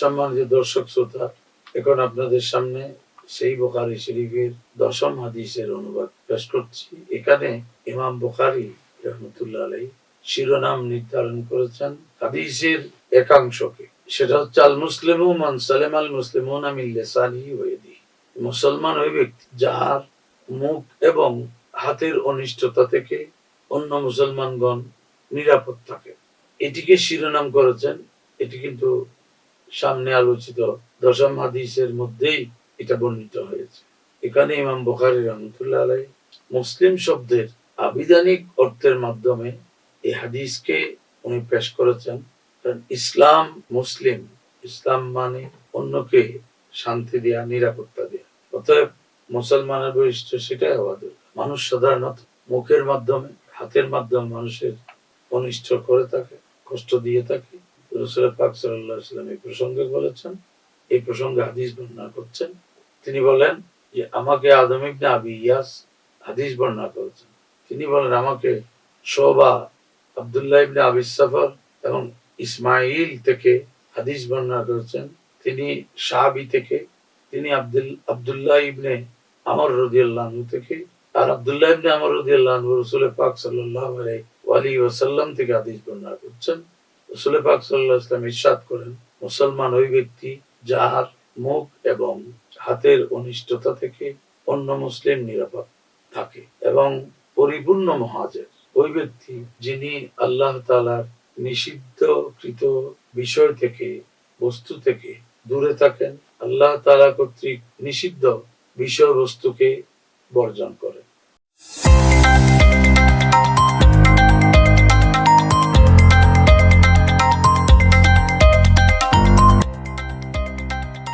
সম্মানিত দর্শক শ্রোতা, এখন আপনাদের সামনে সেই বোখারি শরীফের দশম হাদিসের অনুবাদ পেশ করছি। এখানে ইমাম বোখারি রহমতুল্লাহ আলাই শিরোনাম নির্ধারণ করেছেন হাদিসের একাংশকে। সেটা হচ্ছে, আল মুসলিম মান সালেম আল ওয়েদি মুসলমান ওই ব্যক্তি যার মুখ এবং হাতের অনিষ্টতা থেকে অন্য মুসলমানগণ নিরাপদ থাকে। এটিকে শিরোনাম করেছেন। এটি কিন্তু সামনে আলোচিত দশম হাদিসের মধ্যেই এটা বর্ণিত হয়েছে। এখানে ইমাম বুখারী রহমতুল্লাহ আলাই মুসলিম শব্দের আবিধানিক অর্থের মাধ্যমে এই হাদিসকে উনি পেশ করেছেন। কারণ ইসলাম মুসলিম, ইসলাম মানে অন্যকে শান্তি দেয়া, নিরাপত্তা দেয়া। অতএব মুসলমানের বৈশিষ্ট্য সেটাই হওয়া দরকার। মানুষ সাধারণত মুখের মাধ্যমে, হাতের মাধ্যমে মানুষের অনিষ্ট করে থাকে, কষ্ট দিয়ে থাকে রসুল পাক সাল্লাহ সাল্লাম এই প্রসঙ্গে বলেছেন, এই প্রসঙ্গে হাদিস বর্ণনা করছেন। তিনি বলেন যে, আমাকে আদম ইবনে আবি ইয়াস হাদিস বর্ণনা করেছেন। তিনি বলেন, আমাকে শোভা আব্দুল্লাহ ইবনে আবি সাফর এবং ইসমাইল থেকে হাদিস বর্ণনা করেছেন। তিনি সাহাবি থেকে, তিনি আব্দুল, আব্দুল্লাহ ইবনে আমর রদিয়াল্লাহ থেকে আর আব্দুল্লাহ ইবনে আমর রদিয়াল্লাহ রসুল পাক সাল্লাহ আলী ওয়াসাল্লাম থেকে হাদিস বর্ণনা করছেন। রসুল পাক সাল্লাহ ইরশাদ করেন, মুসলমান ওই ব্যক্তি যার মুখ এবং হাতের অনিষ্টতা থেকে অন্য মুসলিম নিরাপদ থাকে এবং পরিপূর্ণ মহাজের। ওই ব্যক্তি যিনি আল্লাহ তালার নিষিদ্ধকৃত বিষয় থেকে, বস্তু থেকে দূরে থাকেন, আল্লাহ তালা কর্তৃক নিষিদ্ধ বিষয়বস্তুকে বর্জন করেন।